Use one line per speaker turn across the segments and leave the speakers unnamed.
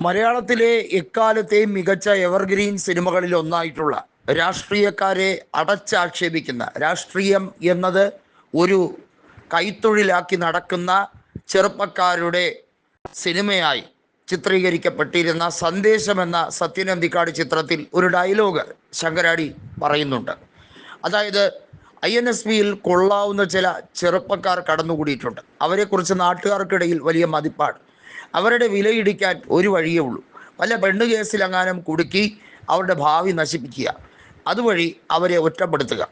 മലയാളത്തിലെ എക്കാലത്തെയും മികച്ച എവർഗ്രീൻ സിനിമകളിൽ ഒന്നായിട്ടുള്ള രാഷ്ട്രീയക്കാരെ അടച്ചാക്ഷേപിക്കുന്ന രാഷ്ട്രീയം എന്നത് ഒരു കൈത്തൊഴിലാക്കി നടക്കുന്ന ചെറുപ്പക്കാരുടെ സിനിമയായി ചിത്രീകരിക്കപ്പെട്ടിരുന്ന സന്ദേശം എന്ന സത്യനന്ദിക്കാട് ചിത്രത്തിൽ ഒരു ഡയലോഗ് ശങ്കരാടി പറയുന്നുണ്ട്. അതായത് ഐ എൻ എസ് പിയിൽ കൊള്ളാവുന്ന ചില ചെറുപ്പക്കാർ കടന്നുകൂടിയിട്ടുണ്ട്. അവരെക്കുറിച്ച് നാട്ടുകാർക്കിടയിൽ വലിയ മതിപ്പാണ് അവരുടെ വിലയിടിക്കാൻ ഒരു വഴിയേ ഉള്ളൂ. വല്ല പെണ്ണ് കേസിലെങ്ങാനും കുടുക്കി അവരുടെ ഭാവി നശിപ്പിക്കുക. അതുവഴി അവരെ ഒറ്റപ്പെടുത്തുക.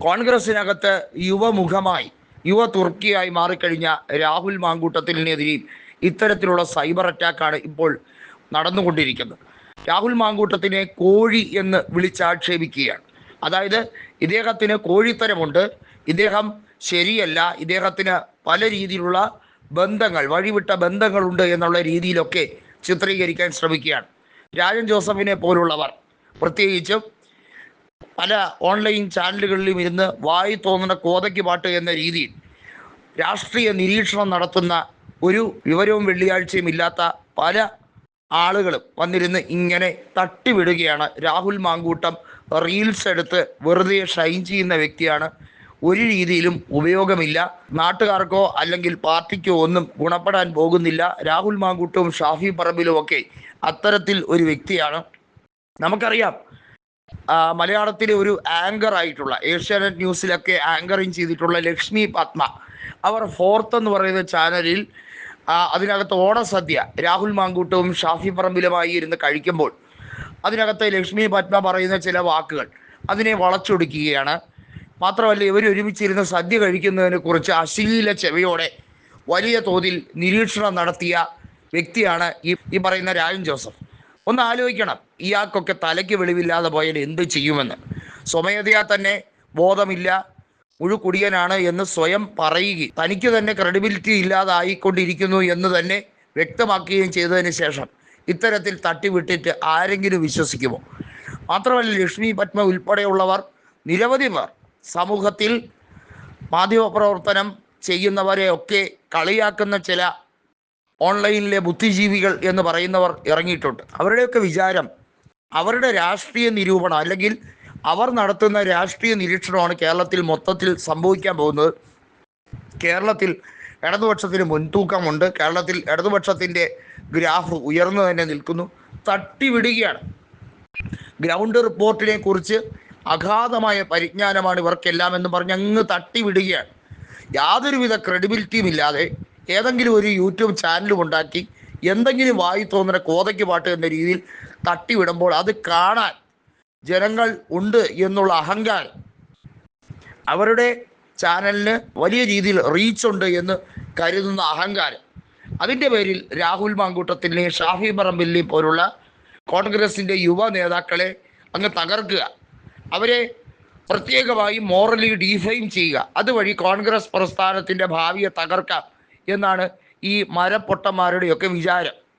കോൺഗ്രസിനകത്ത് യുവമുഖമായി യുവ തുർക്കിയായി മാറിക്കഴിഞ്ഞ രാഹുൽ മാങ്കൂട്ടത്തിനെതിരെയും ഇത്തരത്തിലുള്ള സൈബർ അറ്റാക്കാണ് ഇപ്പോൾ നടന്നുകൊണ്ടിരിക്കുന്നത്. രാഹുൽ മാങ്കൂട്ടത്തിനെ കോഴി എന്ന് വിളിച്ചാക്ഷേപിക്കുകയാണ്. അതായത് ഇദ്ദേഹത്തിന് കോഴിത്തരമുണ്ട്. ഇദ്ദേഹം ശരിയല്ല. ഇദ്ദേഹത്തിന് പല രീതിയിലുള്ള ബന്ധങ്ങൾ വഴിവിട്ട ബന്ധങ്ങളുണ്ട് എന്നുള്ള രീതിയിലൊക്കെ ചിത്രീകരിക്കാൻ ശ്രമിക്കുകയാണ്. രാജൻ ജോസഫിനെ പോലുള്ളവർ. പ്രത്യേകിച്ചും പല ഓൺലൈൻ ചാനലുകളിലും ഇരുന്ന് വായി തോന്നുന്ന കോതയ്ക്ക് പാട്ട് എന്ന രീതിയിൽ രാഷ്ട്രീയ നിരീക്ഷണം നടത്തുന്ന ഒരു വിവരവും വെള്ളിയാഴ്ചയും ഇല്ലാത്ത പല ആളുകളും വന്നിരുന്ന് ഇങ്ങനെ തട്ടിവിടുകയാണ്. രാഹുൽ മാങ്കൂട്ടം റീൽസ് എടുത്ത് വെറുതെ ഷൈൻ ചെയ്യുന്ന വ്യക്തിയാണ് ഒരു രീതിയിലും ഉപയോഗമില്ല. നാട്ടുകാർക്കോ അല്ലെങ്കിൽ പാർട്ടിക്കോ ഒന്നും ഗുണപ്പെടാൻ പോകുന്നില്ല. രാഹുൽ മാങ്കൂട്ടവും ഷാഫി പറമ്പിലും ഒക്കെ അത്തരത്തിൽ ഒരു വ്യക്തിയാണ്. നമുക്കറിയാം മലയാളത്തിലെ ഒരു ആങ്കർ ആയിട്ടുള്ള ഏഷ്യാനെറ്റ് ന്യൂസിലൊക്കെ ആങ്കറിങ് ചെയ്തിട്ടുള്ള ലക്ഷ്മി പത്മ. അവർ ഫോർത്ത് എന്ന് പറയുന്ന ചാനലിൽ അതിനകത്ത് ഓണസദ്യ രാഹുൽ മാങ്കൂട്ടവും ഷാഫി പറമ്പിലുമായി ഇരുന്ന് കഴിക്കുമ്പോൾ അതിനകത്ത് ലക്ഷ്മി പത്മ പറയുന്ന ചില വാക്കുകൾ അതിനെ വളച്ചൊടുക്കുകയാണ്. മാത്രമല്ല ഇവർ ഒരുമിച്ചിരുന്ന് സദ്യ കഴിക്കുന്നതിനെ കുറിച്ച് അശ്ലീല ചെവിയോടെ വലിയ തോതിൽ നിരീക്ഷണം നടത്തിയ വ്യക്തിയാണ് ഈ ഈ പറയുന്ന രാജൻ ജോസഫ്. ഒന്ന് ആലോചിക്കണം. ഇയാൾക്കൊക്കെ തലയ്ക്ക് വെളിവില്ലാതെ പോയാൽ എന്ത് ചെയ്യുമെന്ന്. സ്വമേധയാ തന്നെ ബോധമില്ല. മുഴുക്കുടിയനാണ് എന്ന് സ്വയം പറയുകയും തനിക്ക് തന്നെ ക്രെഡിബിലിറ്റി ഇല്ലാതായിക്കൊണ്ടിരിക്കുന്നു എന്ന് തന്നെ വ്യക്തമാക്കുകയും ചെയ്തതിന് ശേഷം ഇത്തരത്തിൽ തട്ടിവിട്ടിട്ട് ആരെങ്കിലും വിശ്വസിക്കുമോ? മാത്രമല്ല ലക്ഷ്മി പത്മ ഉൾപ്പെടെയുള്ളവർ നിരവധി പേർ സമൂഹത്തിൽ മാധ്യമപ്രവർത്തനം ചെയ്യുന്നവരെയൊക്കെ കളിയാക്കുന്ന ചില ഓൺലൈനിലെ ബുദ്ധിജീവികൾ എന്ന് പറയുന്നവർ ഇറങ്ങിയിട്ടുണ്ട്. അവരുടെയൊക്കെ വിചാരം അവരുടെ രാഷ്ട്രീയ നിരൂപണം അല്ലെങ്കിൽ അവർ നടത്തുന്ന രാഷ്ട്രീയ നിരീക്ഷണമാണ് കേരളത്തിൽ മൊത്തത്തിൽ സംഭവിക്കാൻ പോകുന്നത്. കേരളത്തിൽ ഇടതുപക്ഷത്തിന് മുൻതൂക്കമുണ്ട്. കേരളത്തിൽ ഇടതുപക്ഷത്തിന്റെ ഗ്രാഫ് ഉയർന്നു തന്നെ നിൽക്കുന്നു. തട്ടിവിടുകയാണ്. ഗ്രൗണ്ട് റിപ്പോർട്ടിനെ കുറിച്ച് അഗാധമായ പരിജ്ഞാനമാണ് ഇവർക്കെല്ലാം എന്ന് പറഞ്ഞ് അങ്ങ് തട്ടിവിടുകയാണ് യാതൊരുവിധ ക്രെഡിബിലിറ്റിയും ഇല്ലാതെ ഏതെങ്കിലും ഒരു യൂട്യൂബ് ചാനലും ഉണ്ടാക്കി എന്തെങ്കിലും വായി തോന്നുന്ന കോതയ്ക്ക് പാട്ട് എന്ന രീതിയിൽ തട്ടിവിടുമ്പോൾ അത് കാണാൻ ജനങ്ങൾ ഉണ്ട് എന്നുള്ള അഹങ്കാരം അവരുടെ ചാനലിന് വലിയ രീതിയിൽ റീച്ച് ഉണ്ട് എന്ന് കരുതുന്ന അഹങ്കാരം. അതിന്റെ പേരിൽ രാഹുൽ മാങ്കൂട്ടത്തിനെയും ഷാഫി പറമ്പിലിനെയും പോലുള്ള കോൺഗ്രസിന്റെ യുവ നേതാക്കളെ അങ്ങ് തകർക്കുക. അവരെ പ്രത്യേകമായി മോറലി ഡിഫൈൻ ചെയ്യുക. അതുവഴി കോൺഗ്രസ് പ്രസ്ഥാനത്തിന്റെ ഭാവിയെ തകർക്കാം എന്നാണ് ഈ മരപ്പൊട്ടന്മാരുടെയൊക്കെ വിചാരം.